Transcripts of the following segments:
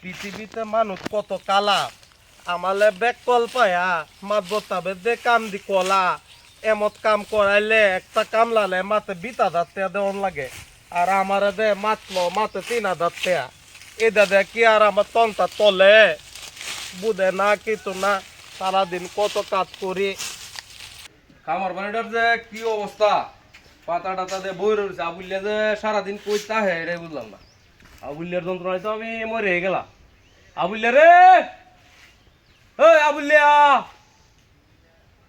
পৃথিবীতে মানুষ কত কালা? আমালে বেক কল পায়া, মাত বতাবে দে কাম দি কলা। এমত কাম করাইলে একটা কামলালে মাতে বিতা দাঁতে দেওয়ান লাগে। আর আমারে দে মাতলো, মাতে তিন হাজার টেয়া এটা দে কি আর আমার তন্তা তলে? বুধে না কিছু না, সারাদিন কত কাজ করি। খামার বাড়িটার যে কি অবস্থা? পাতা টাতা দিয়ে বই রয়েছে আবুল্লে যে সারাদিন কই তাহে এটাই বুঝলাম না। আবুল্লের যন্ত্রণায় তো আমি মরে গেলাম। আবুল্লে রে! এই আবুল্লিয়া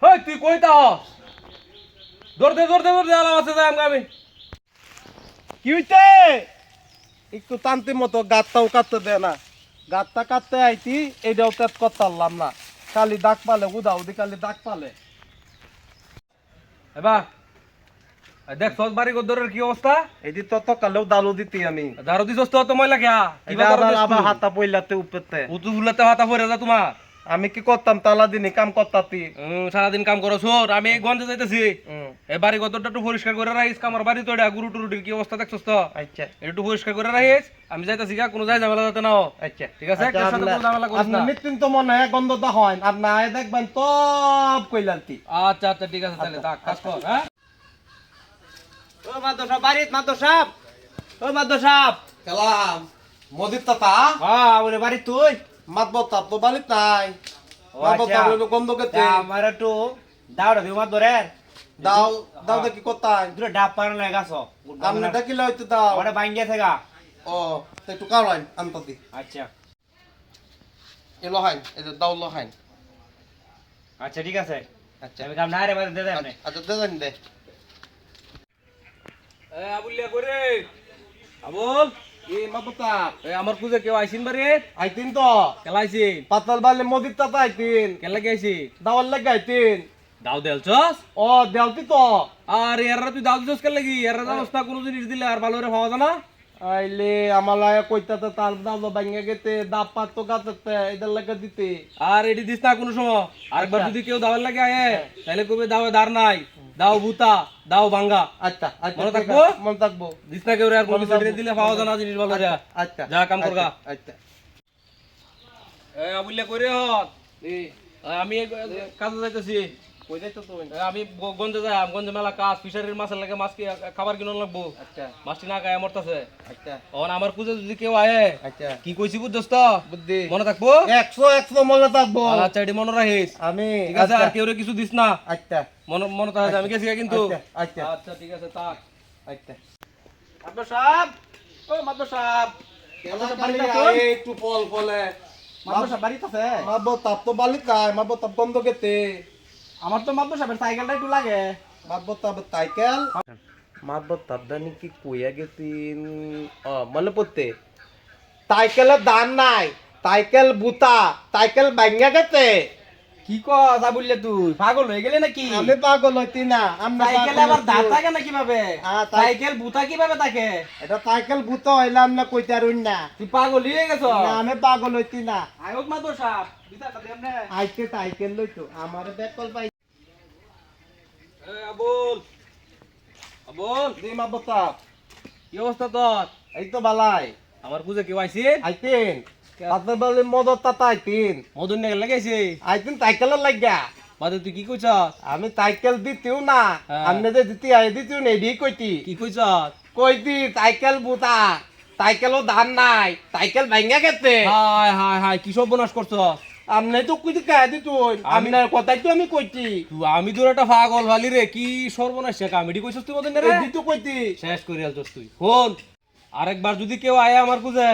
হেই তুই কই তাহস? দৌড়তে দৌড়তে দৌড়তে আলাম আছে, যাই আমি। কি হইতে একটু তান্তি মতো গাতটাও কাটতে দে না। গাতটা কাটতে আইতি এটাও তেত করতাম না। কালি দাগ পালে উদা উদি খালি দাগ পালে। এবার দেখ সজ বাড়ি গদরের কি অবস্থা? এদি তো তো কালেও দালু দিতি আমি। ধারো দিছস তো তো ময়লা আবার আবার হাতা পইলাতে উপরতে। উতু ফুলাতে হাতা পরে যা তোমার। আমি কি করতাম তালা দিনি কাম করতাতি। সারাদিন কাম করো সোর আমি গঞ্জে যাইতেছি। এই বাড়ি গদরটা একটু পরিষ্কার করে রাখিস আমার বাড়ি তো গুরু টুরুটির কি অবস্থা দেখছস তো? আচ্ছা। একটু পরিষ্কার করে রাখিস আমি যাইতেছি গা কোনো যাই ঝামেলা যাতে না আচ্ছা। ঠিক আছে একটার সাথে কোনো ঝামেলা করিস না। তো মনে হয় গন্ধটা হয় আপনি আয় দেখবেন সব কইলালতি। আচ্ছা আচ্ছা ঠিক আছে তাহলে থাক কাজ কর হ্যাঁ? ও মাদর সাহেব বাড়িত মাদর সাহেব ও মাদর সাহেব কালাম মদির তাতা হ্যাঁ ওরে বাড়ি তুই? তাপ তো নাই। আচ্ছা। তাপ হইল গন্ধ কেতে তা আমার একটু দাওড়া দিও মাদরের দাও দাও দেখি কোথায়। দুটো ডাব পার না গাছ আপনি ডাকিলে হয়তো দাও। ওটা ভাঙ্গিয়ে থাকা ও তো একটু কারণ আচ্ছা। এই যে দাও আচ্ছা ঠিক আছে। আচ্ছা। আমি কাম না রে দে দে আচ্ছা দে দে। করে আবুল আমার কেউ আইসিন বাড়ি? আইতিন তো। কেলাইছিন পাতাল বালে মদির তাতা আইতিন। কেলা গেছি দাওয়ার লাগে আইতিন। দাও দেলছস ও দেওতি তো আর এরা তুই দাও দিছস কেলা লাগি? এরা কোনো জিনিস দিলে আর ভালো করে পাওয়া যায় না। আইলে আমালায় কইতাতে তার দাও গেতে দাপ পাত তো গাতে এদের লাগে দিতে। আর এটি দিস না কোনো সময়। আরেকবার যদি কেউ দাওয়ার লাগে আয়ে তাহলে কবে দাও দার নাই? দাও বুতা দাও ভাঙ্গা আচ্ছা আচ্ছা মনে থাকব? মনে থাকব। দিস না কেউ আর কোনো কিছু দিলে- পাওয়া জানা জিনিস ভালো যা। আচ্ছা যা কাম করগা আচ্ছা এ আবুল্লা কইরে হত। আমি কাজে যাইতেছি। কই যাইতো তুমি। আমি গঞ্জে যাই গঞ্জে মেলা কাজ ফিশারির মাছের লাগে মাছ কি খাবার কিনন লাগবো? আচ্ছা। মাছটি না গায়ে মরতাছে। আচ্ছা। তখন আমার কুজে যদি কেউ আয়ে আচ্ছা। কি কইছি বুঝছস? বুদ্ধি। মনে থাকব? একশো একশো মনে থাকব। আচ্ছা এটি মনে রাখিস। আমি ঠিক আছে আর কেউ কিছু দিস না। আচ্ছা। মনে মনে থাকে আমি গেছি কিন্তু। আচ্ছা, আচ্ছা। আচ্ছা ঠিক আছে থাক। আচ্ছা। সাহেব! ও সাহেব! একটু সাহেব বাড়িতে আছে? তাপ তো তাপ বন্ধ কেতে। আমার তো মাদর সাহেবের সাইকেলটা একটু লাগে। মারবো তাপ সাইকেল? মারবো তাপ দানি কি কুইয়া মনে পড়তে সাইকেলের দান নাই সাইকেল বুতা সাইকেল ভাঙ্গা গেতে কি কস বললে তুই পাগল হয়ে গেলে নাকি? আমি পাগল হইতি না আমরা সাইকেল আবার। দাঁত থাকে না কীভাবে? সাইকেল বুতা কীভাবে থাকে? এটা সাইকেল বুতা হইলাম না কইতে আরুন না। তুই পাগল হয়ে গেছ? না আমি পাগল হইতি না। আয়োগ মাদর সাহেব বিচারটা দেন না আইতে সাইকেল লইতো আমার ব্যাগ কল পাই আবুল। আবুল। দি মারবো কি অবস্থা তোর? এই তো বালাই। আমার কুজে কেউ আইছি আইতিন। পাতে বলে মদত তাতা আইতিন। মধুর নেগে লাগাইছে? আইতিন সাইকেলের লাগিয়া। বাদে তুই কি কইছ? আমি সাইকেল দিতিও না। হ্যাঁ। আপনি যে দিতি আই দিতিও কইতি। কি কইছ? কইতি সাইকেল বুতা। সাইকেলও ধান নাই। সাইকেল ভাঙ্গা গেছে। হাই হাই হাই কি সব বনাস করছ? আপনি তো কইতে কে দিতুন আমি- আপনার কথাই তো আমি কইতি। তুই আমি তোর একটা পাগল ভালি রে কি সর্বনাশ সে কামিডি কইছস তুই মদন রে এডি তো কইতি। শেষ করে আলছস তুই। ফোন আরেকবার যদি কেউ আয়ে আমার কুজে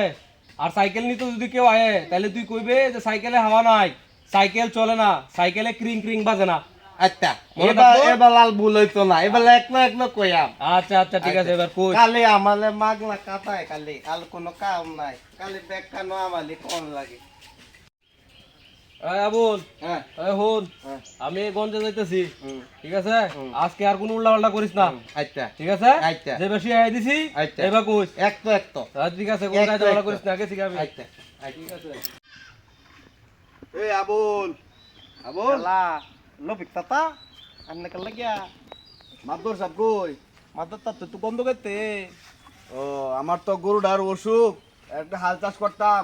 আর সাইকেল নিতে যদি কেউ আয়ে তাহলে তুই কইবে যে সাইকেলে হাওয়া নাই সাইকেল চলে না সাইকেলে ক্রিং ক্রিং বাজে না। আচ্ছা এবার? এবার লাল ভুল হইতো না। এবার একলা একলা কইয়াম আচ্ছা আচ্ছা ঠিক আছে এবার কই? কালি আমালে মাগলা কাটায় কালি। আর কোনো কাম নাই। কালি ব্যাগ কানো আমালি কোন লাগে। আবুল হ্যাঁ। হন হ্যাঁ। আমি গঞ্জে যাইতেছি। ঠিক আছে? আজকে আর কোনো উল্টা করিস না। আচ্ছা। ঠিক আছে? আচ্ছা। যে বেশি আই দিছি আচ্ছা। এবার কইস। এক তো এক তো আচ্ছা, ঠিক আছে কোনো কাজ ঝামেলা করিস না গেছি গা আমি। আচ্ছা ঠিক আছে। এই আবুল। আবুল? লা লবিক তাতা আন্নে কাল লাগিয়া? মাদর সাহেব কই? মাদার তা তো বন্ধ করতে। ও আমার তো অসুখ। একটা হাল চাষ করতাম।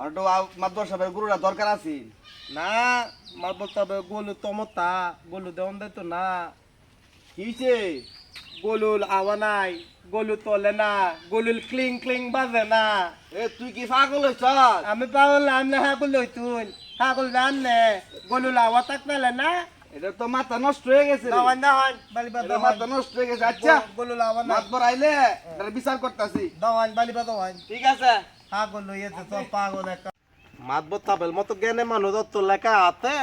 আর তো মাদবর সাহেবের গুরুরা দরকার আছে। না মাত বলতে গলু তমতা গলু দেওয়ান দেয় তো না। কি হইছে আওয়া নাই গলু তলে না গলুল ক্লিং ক্লিং বাজে না। এ তুই কি পাগল হইছ? আমি পাগলাম না হাগুল লই তুই। হাগুল জান নে গলুল আওয়া তাক পেলে না। এটা তো মাথা নষ্ট হয়ে গেছে রে। দাওয়ান দাওয়ান বালি দাওয়ান মাথা নষ্ট হয়ে গেছে। আচ্ছা গলুল আওয়া না মাতবর আইলে বিচার করতেছি। দাওয়ান বালি বা দাওয়ান ঠিক আছে। পাগল হইয়াছে তো পাগল একটা মাত বতাবেল মতো জ্ঞানে মানুষ তো লেখা হাতে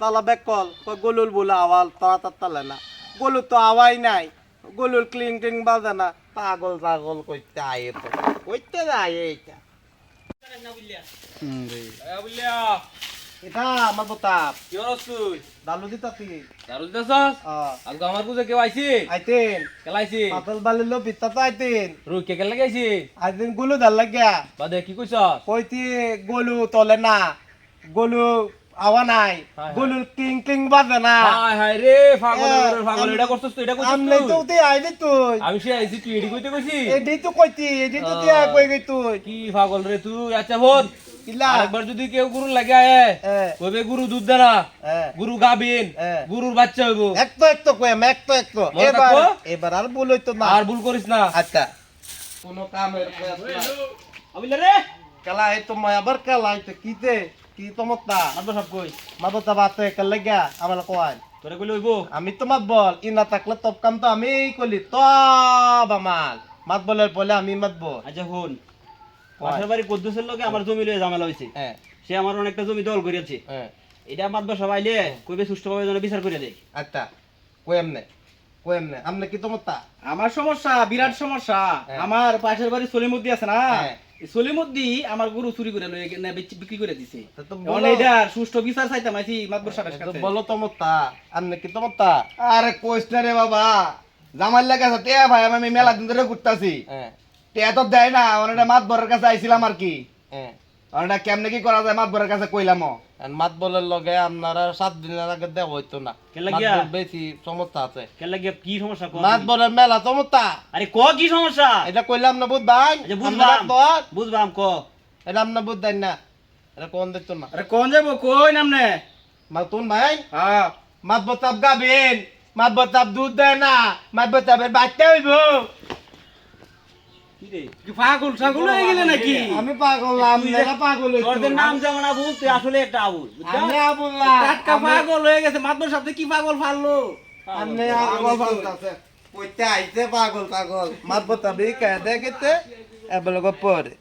তালা বেকল কই গলুল বলে আওয়াল তারা তার তালে না। গলু তো আওয়াই নাই গলুল ক্লিং ক্লিং বাজে না। পাগল পাগল কইতে আয়ে তো কইতে আয়ে এটা এ বুল্লিয়া এটা আমার বতাব কি হরস তুই? দালু দিতা তুই দারু আজকে আমার বুঝে কেউ আইছি? আইতেন। কেলাইছি? পাতল বালি লো বিত্তা তো আইতেন। রুই কে কেলা গেছি আইতেন গুলু দাল লাগিয়া। বাদে কি কইছস? কইতি গলু তলে না গলু আওয়া নাই হায়। কিং কিং বাজে না। রে পাগল পাগল এটা করছস তুই এটা তো তুই? তুই আইলি তুই। আমি সে আইছি তুই এডি কইতে কইছি এডি তো কইতি এডি তো তুই কই গই তুই। কি পাগল রে তুই? আচ্ছা আরেকবার যদি কেউ গুরু লাগে আয় এ। কইবে গুরু দুধ দে না এ। গুরু গাবিন এ। গুরুর বাচ্চা হইব। এক তো এক তো কইম এক তো এক তো এবার এবার আর বলই তো না। আর ভুল করিস না। আচ্ছা। কোনো কামের আবিলে রে। কালা এই তো মায়া বার কালা এই তো কিতে কি তো মত না মাতব সব কই? মাবো তা বাতে কাল লাগা আমার কোয়ান তোরে কইলে হইব? আমি তো মাত বল ই না থাকলে তব কাম তো আমি কলি তো বামাল মাত বলের পলে আমি মাত বল। আচ্ছা হন। পাশের বাড়ি কদ্দুসের লোকে আমার জমি লয়ে ঝামেলা হয়েছে হ্যাঁ। সে আমার অনেকটা জমি দল করিয়াছে। হ্যাঁ। এটা মাতবা সবাই লে কইবে সুষ্ঠুভাবে যেন বিচার করে দেয়। আচ্ছা কইম নে কইম নে আমনে কি তো? মত আমার সমস্যা বিরাট সমস্যা। হ্যাঁ। আমার পাশের বাড়ি সলিমুদ্দি আছে না? হ্যাঁ। সলিমুদ্দি আমার গরু চুরি করে লয়ে বিক্রি করে দিছে। এটা সুষ্ঠু বিচার চাইতাম আইছি মাতবর সাহেবের কাছে। বলো তো। মত আমনে কি তো? আরে কইস না রে বাবা। জামাই লাগা আছে তে ভাই আমি মেলা দিন ধরে ঘুরতাছি। হ্যাঁ তে দেয় না অনেকটা মাতবরের কাছে আইছিলাম আর কি। হ্যাঁ অনেকটা কেমনে কি করা যায় মাতবরের কাছে কইলাম মাত বলের লগে আপনারা সাত দিনের আগে দেওয়া হইতো না। কে লাগিয়া? মাতবর বেশি সমস্যা আছে। কি সমস্যা মাত? বলের মেলা মত আরে ক কি সমস্যা? এটা কইলাম না বুধ ভাই আচ্ছা ক? এটা আপনি বুধ দেন না। এটা কোন দিত না। আরে কোন যাব কই নামনে মাতুন ভাই। হ্যাঁ। মাত বতাব গাবেন মাত বতাব দুধ দেয় না। মাত বতাবের বাচ্চা হইব। পাগল ছাগল হয়ে গেলে নাকি? আমি পাগল না পাগল নাম যেমন আবুল তুই আসলে একটা আবুল বুঝছ? আমি আবুল্লাহ টাটকা পাগল হয়ে গেছে মাতবর কি পাগল ফাললো? আমি পাগল কইতে পাগল কে দেখতে? পরে।